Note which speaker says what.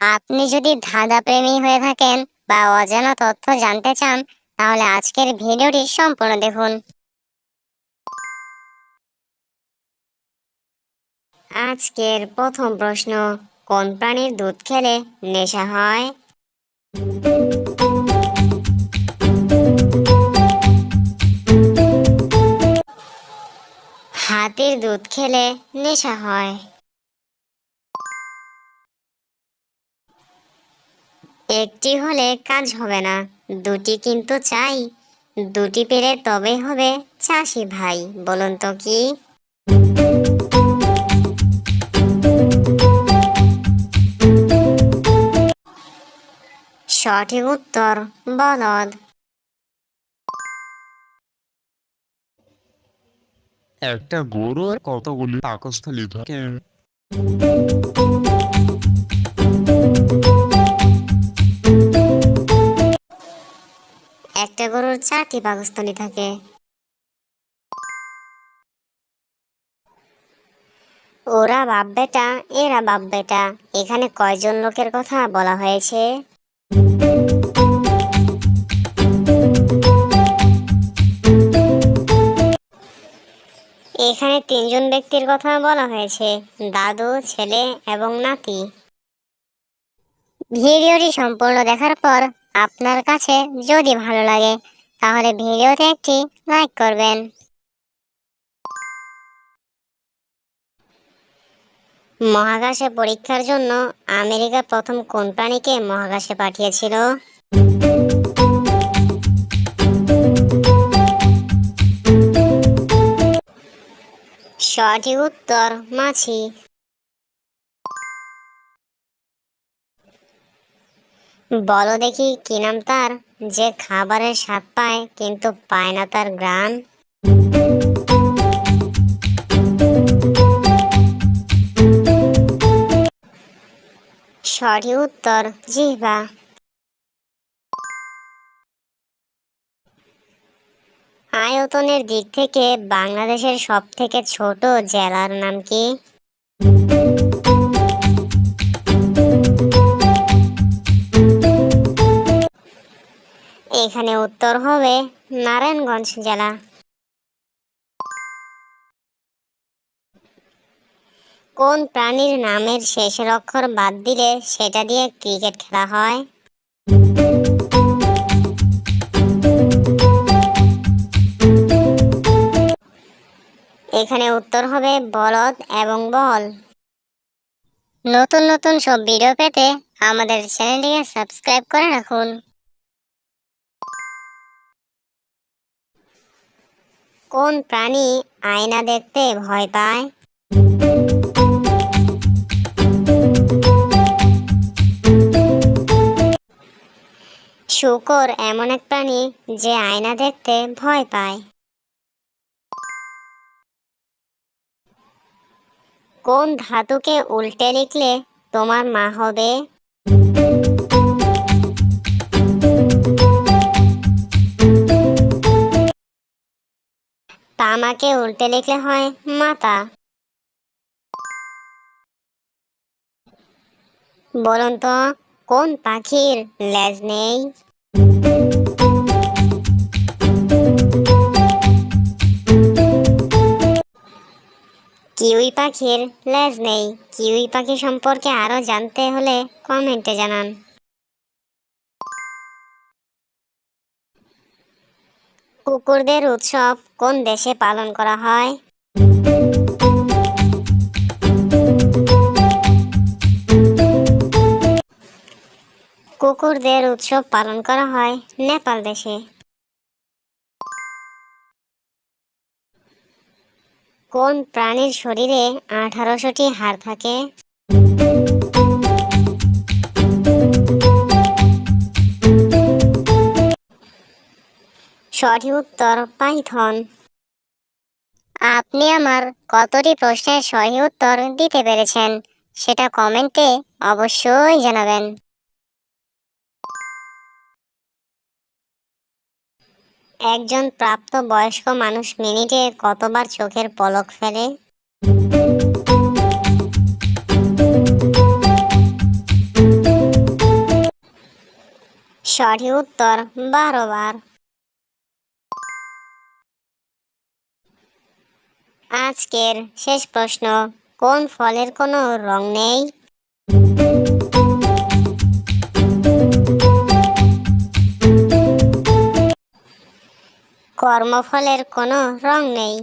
Speaker 1: আপনি যদি ধাঁধা প্রেমী হয়ে থাকেন বা অজানা তথ্য জানতে চান, তাহলে আজকের ভিডিওটি সম্পূর্ণ দেখুন। আজকের প্রথম প্রশ্ন, কোন প্রাণীর দুধ খেলে নেশা হয়? হাতির দুধ খেলে নেশা হয়। একটি হলে কাজ হবে না। দুটি কিন্তু চাই। দুটি পেলে তবে হবে চাষি ভাই, বলুন তো কি? সঠিক উত্তর বলদ।
Speaker 2: একটা গরু কতগুলি পাকস্থলী থাকে?
Speaker 1: একটা গরুর চারটি পাকস্থলী থাকে। ওরা বাপ বেটা এরা বাপ বেটা এখানে কয়জন লোকের কথা বলা হয়েছে? এখানে তিনজন ব্যক্তির কথা বলা হয়েছে, দাদু, ছেলে এবং নাতি। ভিডিওটি সম্পূর্ণ দেখার পর আপনার কাছে যদি ভালো লাগে, তাহলে ভিডিওতে একটি লাইক করবেন। মহাকাশে পরীক্ষার জন্য আমেরিকা প্রথম কোন প্রাণীকে মহাকাশে পাঠিয়েছিল? সঠিক উত্তর মাছি। বলো দেখি কি নাম তার? যে খাবারের স্বাদ পায় কিন্তু পায় না তার গ্রাম সঠিক উত্তর, জিহ্বা। আয়তনের দিক থেকে বাংলাদেশের সব থেকে ছোট জেলার নাম কি? এখানে উত্তর হবে নারায়ণগঞ্জ জেলা। কোন প্রাণীর নামের শেষের অক্ষর বাদ দিলে সেটা দিয়ে ক্রিকেট খেলা হয়? এখানে উত্তর হবে বলদ এবং বল। নতুন নতুন সব ভিডিও পেতে আমাদের চ্যানেলটিকে সাবস্ক্রাইব করে রাখুন। কোন প্রাণী আয়না দেখতে ভয় পায়? শুকর এমন এক প্রাণী যে আয়না দেখতে ভয় পায়। কোন ধাতুকে উল্টে লিখলে তোমার মা হবে? তামাকে উল্টে লিখলে হয়, মাতা। বলুন তো, কোন পাখির লেজ নেই? কিউই পাখির লেজ নেই। কিউই পাখি সম্পর্কে আরও জানতে হলে কমেন্টে জানান। কুকুরদের উৎসব কোন দেশে পালন করা হয়? কুকুরদের উৎসব পালন করা হয় নেপাল দেশে। কোন প্রাণীর শরীরে আঠারোশোটি হাড় থাকে? সঠিক উত্তর পাইথন। আপনি আমার কতটি প্রশ্নের সঠিক উত্তর দিতে পেরেছেন, সেটা কমেন্টে অবশ্যই জানাবেন। একজন প্রাপ্ত বয়স্ক মানুষ মিনিটে কতবার চোখের পলক ফেলে? সঠিক উত্তর বারো বার। আজকের শেষ প্রশ্ন কোন ফলের কোনো রং নেই? কর্মফলের কোনো রং নেই।